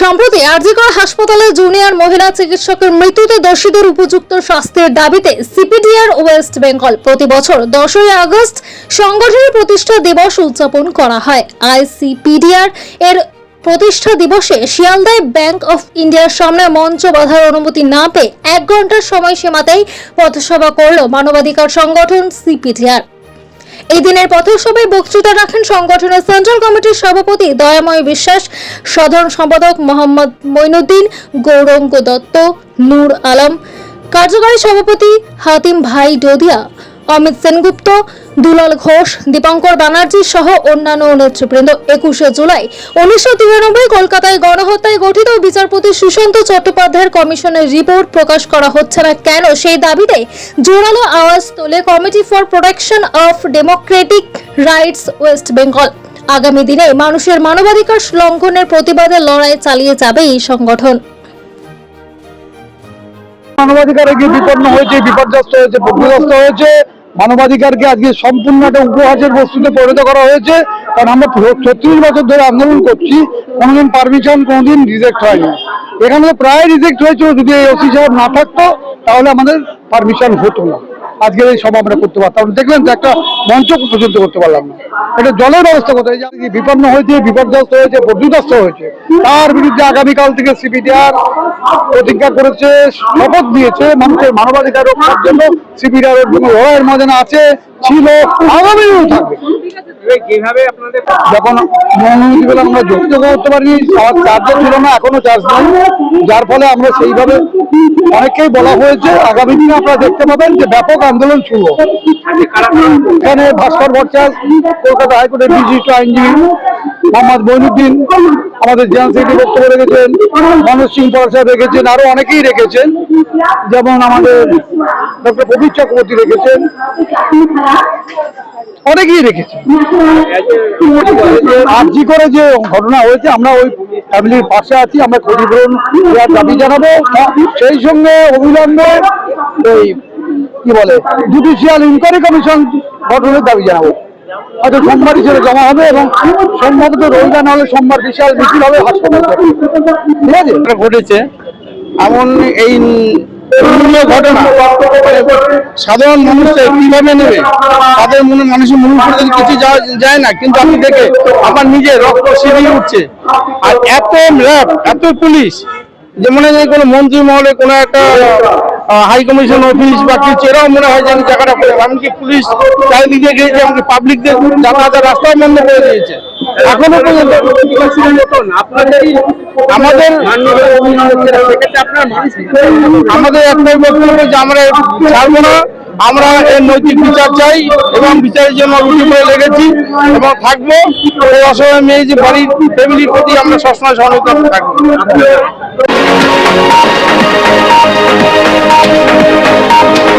সম্প্রতি আরজিকর হাসপাতালে জুনিয়র মহিলা চিকিৎসকের মৃত্যুতে দোষীদের উপযুক্ত শাস্তির দাবিতে সিপিডিআর ওয়েস্ট বেঙ্গল প্রতি বছর দশই আগস্ট সংগঠনের প্রতিষ্ঠা দিবস উদযাপন করা হয়। আইসিপিডিআর এর প্রতিষ্ঠা দিবসে শিয়ালদায় ব্যাংক অফ ইন্ডিয়ার সামনে মঞ্চ বাঁধার অনুমতি না পেয়ে এক ঘণ্টার সময়সীমাতেই পথসভা করল মানবাধিকার সংগঠন সিপিডিআর। এই দিনের পথসভায় বক্তৃতা রাখেন সংগঠনের সেন্ট্রাল কমিটির সভাপতি দয়াময় বিশ্বাস, সাধারণ সম্পাদক মোহাম্মদ মইনুদ্দিন, গৌরঙ্গ দত্ত, নূর আলম, কার্যকারী সভাপতি হাতিম ভাই ডোদিয়া অমিত সেনগুপ্ত, দুলাল ঘোষ, দীপঙ্কর ব্যানার্জি সহ অন্যান্য নেতৃবৃন্দ। একুশে জুলাই উনিশশো তিরানব্বই কলকাতায় গণহত্যায় গঠিত বিচারপতি সুশান্ত চট্টোপাধ্যায়ের কমিশনের রিপোর্ট প্রকাশ করা হচ্ছে না কেন? সেই দাবিতে জোরালো আওয়াজ তোলে committee for protection of democratic rights West Bengal. আগামী দিনে মানুষের মানবাধিকার লঙ্ঘনের প্রতিবাদে লড়াই চালিয়ে যাবে এই সংগঠন। মানবাধিকার আজকে বিপন্ন হয়েছে, বিপর্যস্ত হয়েছে ক্ষতিগ্রস্ত হয়েছে। মানবাধিকারকে আজকে সম্পূর্ণ একটা উপহাসের বস্তুতে পরিণত করা হয়েছে। কারণ আমরা ছত্রিশ বছর ধরে আন্দোলন করছি, কোনোদিন পারমিশন কোনোদিন রিজেক্ট হয়নি। এখানে প্রায় রিজেক্ট হয়েছিল, যদি এই ওসি সাহেব না থাকতো, তাহলে আমাদের পারমিশন হতো না। আজকের এই সভা আমরা করতে পারতাম। দেখলেন তো একটা মঞ্চ পর্যন্ত করতে পারলাম না। এটা জলের ব্যবস্থা যে আজকে বিপন্ন হয়েছে, বিপর্যস্ত হয়েছে পর্যুদস্ত হয়েছে, তার বিরুদ্ধে আগামীকাল থেকে সিপিডিআর প্রতিজ্ঞা করেছে, শপথ দিয়েছে মানুষের মানবাধিকার রক্ষার জন্য। এর জন্য লড়াইয়ের ময়দানে আছে, ছিল, আগামীও থাকবে। এখনও নেই। যার ফলে আমরা সেইভাবে অনেককেই বলা হয়েছে, আগামী দিনে আপনারা দেখতে পাবেন যে ব্যাপক আন্দোলন শুরু। এখানে ভাস্কর ভট্টাচার্য, কলকাতা হাইকোর্টের আইনজীবী মোহাম্মদ মইনুদ্দিন আমাদের জেনারেল সেক্রেটারি বক্তব্য রেখেছেন, মনোজ সিং পল সাহেব রেখেছেন, আরও অনেকেই রেখেছেন। যেমন আমাদের ডক্টর প্রবীর চক্রবর্তী রেখেছেন, অনেকেই রেখেছে আর্জি করে যে ঘটনা হয়েছে, আমরা ওই ফ্যামিলির পাশে আছি, আমরা ক্ষতিপূরণ দেওয়ার দাবি জানাব। সেই সঙ্গে অবিলম্বে এই, কি বলে জুডিশিয়াল ইনকোয়ারি কমিশন গঠনের দাবি জানাব। হয়তো সোমবার হিসেবে জমা হবে এবং সম্ভবত রবিবার না হলে সোমবার বিশাল মিছিল হবে হাসপাতাল। ঠিক আছে? ঘটেছে। এমন এই সাধারণ মানুষকে কীভাবে নেবে? তাদের মনে, মানুষের মনে পড়ে কিছু যায় না, কিন্তু আমি দেখে আমার নিজে রক্ত সিঁড়ি উঠছে। আর এত র্যাব, এত পুলিশ, যে মনে হয় কোনো মন্ত্রী মহলে কোনো একটা হাই কমিশন অফিস বা কিছু এরাও মনে হয় যে আমি জায়গাটা করে এমনকি পুলিশ চারিদিকে গিয়েছে এমনকি পাবলিকদের যাতায়াতের রাস্তাও বন্ধ করে দিয়েছে? এখনও পর্যন্ত আমাদের আমাদের একটাই বক্তব্য যে আমরা ছাড়বো না আমরা এর নৈতিক বিচার চাই এবং বিচারের জন্য রুটি করে লেগেছি এবং থাকব। এই অসহায় মেয়ে যে বাড়ির ফ্যামিলির প্রতি আমরা সবসময় সহযোগিতা থাকব Música